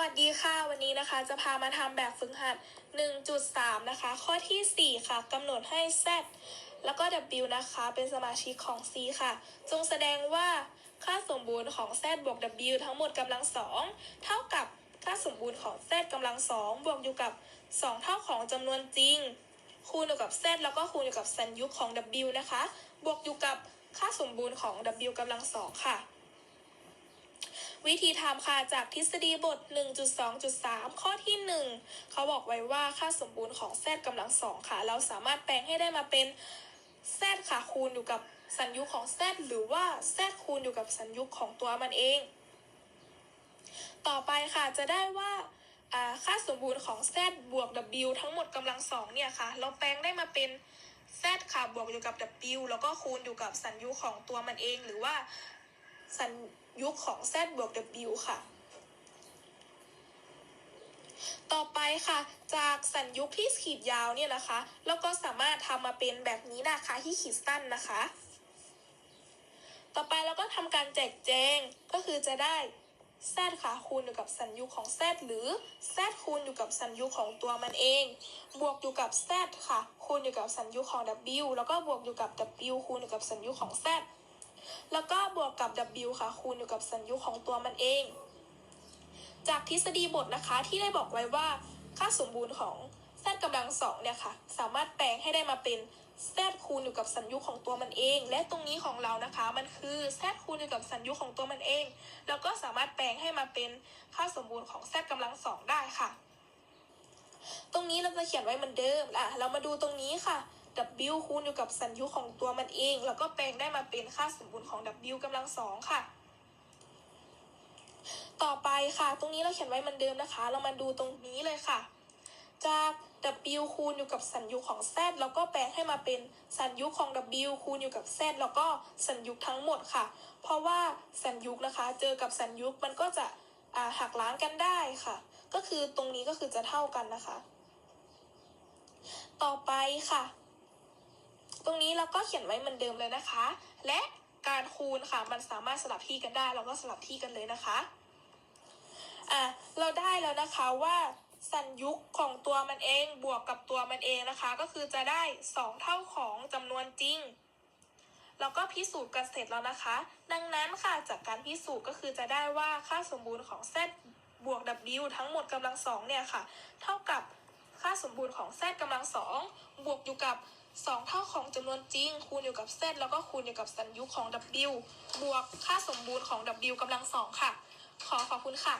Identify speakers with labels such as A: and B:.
A: วัสดีค่ะ วันนี้นะคะจะพามาทำแบบฝึกหัด 1.3 นะคะ ข้อที่ 4 ค่ะกำหนดให้ z แล้วก็ w นะคะ เป็นสมาชิกของ c ค่ะ จงแสดงว่าค่าสมบูรณ์ของ z บวก w ทั้งหมดกำลังสองเท่ากับค่าสมบูรณ์ของ z กำลังสองบวกอยู่กับ 2 เท่าของจำนวนจริง คูณอยู่กับ z แล้วก็คูณอยู่กับสัญยุกของ w นะคะ บวกอยู่กับค่าสมบูรณ์ของ w กำลังสองค่ะ วิธีทำค่ะจากทฤษฎีบท 1.2.3 ข้อที่ 1 เขาบอกไว้ว่าค่าสมบูรณ์ของ z กำลังสองค่ะ เราสามารถแปลงให้ได้มาเป็น z ค่ะคูณอยู่กับสัญยุกของ z หรือว่า z คูณอยู่กับสัญยุกของตัวมันเอง ต่อไปค่ะจะได้ว่าค่าสมบูรณ์ของ z บวก w ทั้งหมดกำลังสองเนี่ยค่ะ เราแปลงได้มาเป็น z ค่ะบวกอยู่กับ w แล้วก็คูณอยู่กับสัญยุของตัวมันเอง หรือว่าสัญ ยุกของ z บวก w ค่ะ ต่อไปค่ะ จากสัญยุกที่ขีดยาวเนี่ยนะคะ แล้วก็สามารถทำมาเป็นแบบนี้นะคะที่ขีดสั้นนะคะ ต่อไปเราก็ทำการแจกแจงก็คือจะได้ z ค่ะคูณอยู่กับสัญยุกของ z หรือ z คูณอยู่กับสัญยุกของตัวมันเอง บวกอยู่กับ z ค่ะคูณอยู่กับสัญยุกของ w แล้วก็บวกอยู่กับ w คูณอยู่กับสัญยุกของ z แล้วก็บวกกับ w ค่ะ คูณอยู่กับสัญยุของตัวมันเอง จากทฤษฎีบทนะคะที่ได้บอกไว้ว่าค่าสมบูรณ์ของ z กำลังสองเนี่ยค่ะ สามารถแปลงให้ได้มาเป็น z คูณอยู่กับสัญยุของตัวมันเอง และตรงนี้ของเรานะคะ มันคือ z คูณอยู่กับสัญยุของตัวมันเอง แล้วก็สามารถแปลงให้มาเป็นค่าสมบูรณ์ของ z กำลังสองได้ค่ะ ตรงนี้เราจะเขียนไว้เหมือนเดิมอะเรามาดูตรงนี้ค่ะ w คูณอยู่กับสัญยุของตัวมันเอง แล้วก็แปลงได้มาเป็นค่าสมบูรณ์ของ w กำลังสองค่ะ ต่อไปค่ะ ตรงนี้เราเขียนไว้เหมือนเดิมนะคะ เรามาดูตรงนี้เลยค่ะ จาก w คูณอยู่กับสัญยุของ z แล้วก็แปลงให้มาเป็นสัญยุของ w คูณอยู่กับ z แล้วก็สัญยุทั้งหมดค่ะ เพราะว่าสัญยุนะคะ เจอกับสัญยุมันก็จะหักล้างกันได้ค่ะ ก็คือตรงนี้ก็คือจะเท่ากันนะคะ ต่อไปค่ะ ตรงนี้เราก็เขียนไว้เหมือนเดิมเลยนะคะ และการคูณค่ะมันสามารถสลับที่กันได้ เราก็สลับที่กันเลยนะคะอะเราได้แล้วนะคะว่าสัญยุกของตัวมันเองบวกกับตัวมันเองนะคะ ก็คือจะได้ 2 เท่าของจำนวนจริงแล้วก็พิสูจน์กันเสร็จแล้วนะคะ ดังนั้นค่ะจากการพิสูจน์ก็คือจะได้ว่าค่าสมบูรณ์ของ z บวก w ทั้งหมดกำลังสองเนี่ยค่ะ เท่ากับ ค่าสมบูรณ์ของ z กำลังสองบวกอยู่กับ 2 เท่าของจำนวนจริง คูณอยู่กับ z แล้วก็คูณอยู่กับสัญญุของ w บวกค่าสมบูรณ์ของ w กำลังสองค่ะ ขอขอบคุณค่ะ